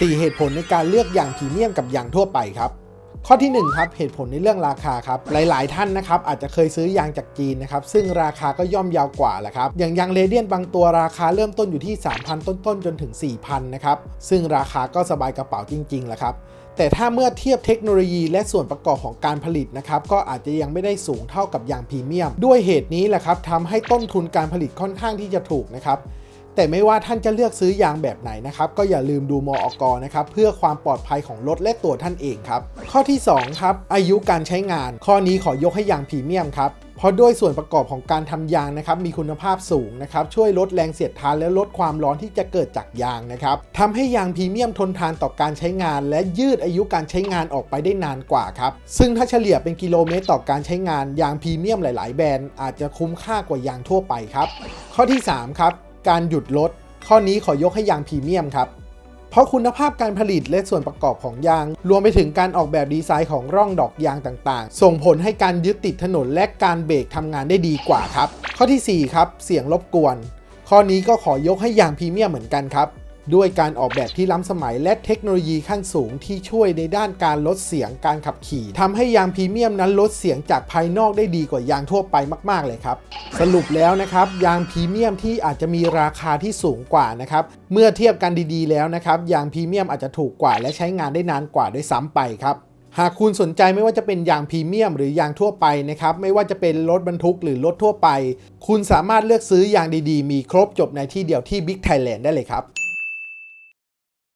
4 เหตุผลในการเลือกยางพรีเมียมกับยางทั่วไปครับข้อที่ 1 ครับ เหตุผลในเรื่องราคาครับ หลาย ๆ ท่านนะครับ อาจจะเคยซื้อยางจากจีนนะครับ ซึ่งราคาก็ย่อมยาวกว่าแหละครับ อย่างยางเรเดียนบางตัวราคาเริ่มต้นอยู่ที่ 3,000 ต้น ๆ จนถึง 4,000 นะครับ ซึ่งราคาก็สบายกระเป๋าจริง ๆ แหละครับ แต่ถ้าเมื่อเทียบเทคโนโลยีและส่วนประกอบของการผลิตนะครับ ก็อาจจะยังไม่ได้สูงเท่ากับยางพรีเมียม ด้วยเหตุนี้แหละครับทำให้ต้นทุนการผลิตค่อนข้างที่จะถูกนะครับ แต่ไม่ว่าท่านจะเลือกซื้อยางแบบไหนนะครับ ก็อย่าลืมดูมออกนะครับ เพื่อความปลอดภัยของรถและตัวท่านเองครับ ข้อที่ 2 ครับ อายุการใช้งาน ข้อนี้ขอยกให้ยางพรีเมียมครับเพราะด้วยส่วนประกอบของการทำยางนะครับมีคุณภาพสูงนะครับช่วยลดแรงเสียดทานและลดความร้อนที่จะเกิดจากยางนะครับทำให้ยางพรีเมียมทนทานต่อการใช้งาน และยืดอายุการใช้งานออกไปได้นานกว่าครับซึ่งถ้าเฉลี่ยเป็นกิโลเมตรต่อการใช้งานยางพรีเมียมหลาย ๆ แบรนด์อาจจะคุ้มค่ากว่ายางทั่วไปครับข้อที่ 3 ครับ การหยุดรถข้อนี้ขอยกให้ยางพรีเมียมครับ เพราะคุณภาพการผลิตและส่วนประกอบของยาง รวมไปถึงการออกแบบดีไซน์ของร่องดอกยางต่างๆ ส่งผลให้การยึดติดถนนและการเบรกทำงานได้ดีกว่าครับ ข้อทีสี่4 ครับ เสียงรบกวน ข้อนี้ก็ขอยกให้ยางพรีเมียมเหมือนกันครับ ด้วยการออกแบบที่ล้ำสมัยและเทคโนโลยีขั้นสูงที่ช่วยในด้านการลดเสียงการขับขี่ทำให้ยางพรีเมียมนั้นลดเสียงจากภายนอกได้ดีกว่ายางทั่วไปมากๆเลยครับ สรุปแล้วนะครับ ยางพรีเมียมที่อาจจะมีราคาที่สูงกว่านะครับเมื่อเทียบกันดีๆแล้วนะครับยางพรีเมียมอาจจะถูกกว่าและใช้งานได้นานกว่าด้วยซ้ำไปครับหากคุณสนใจไม่ว่าจะเป็นยางพรีเมียมหรือยางทั่วไปนะครับไม่ว่าจะเป็นรถบรรทุกหรือรถทั่วไป คุณสามารถเลือกซื้อยางดีๆ มีครบจบในที่เดียวที่ Big Thailand ได้เลยครับ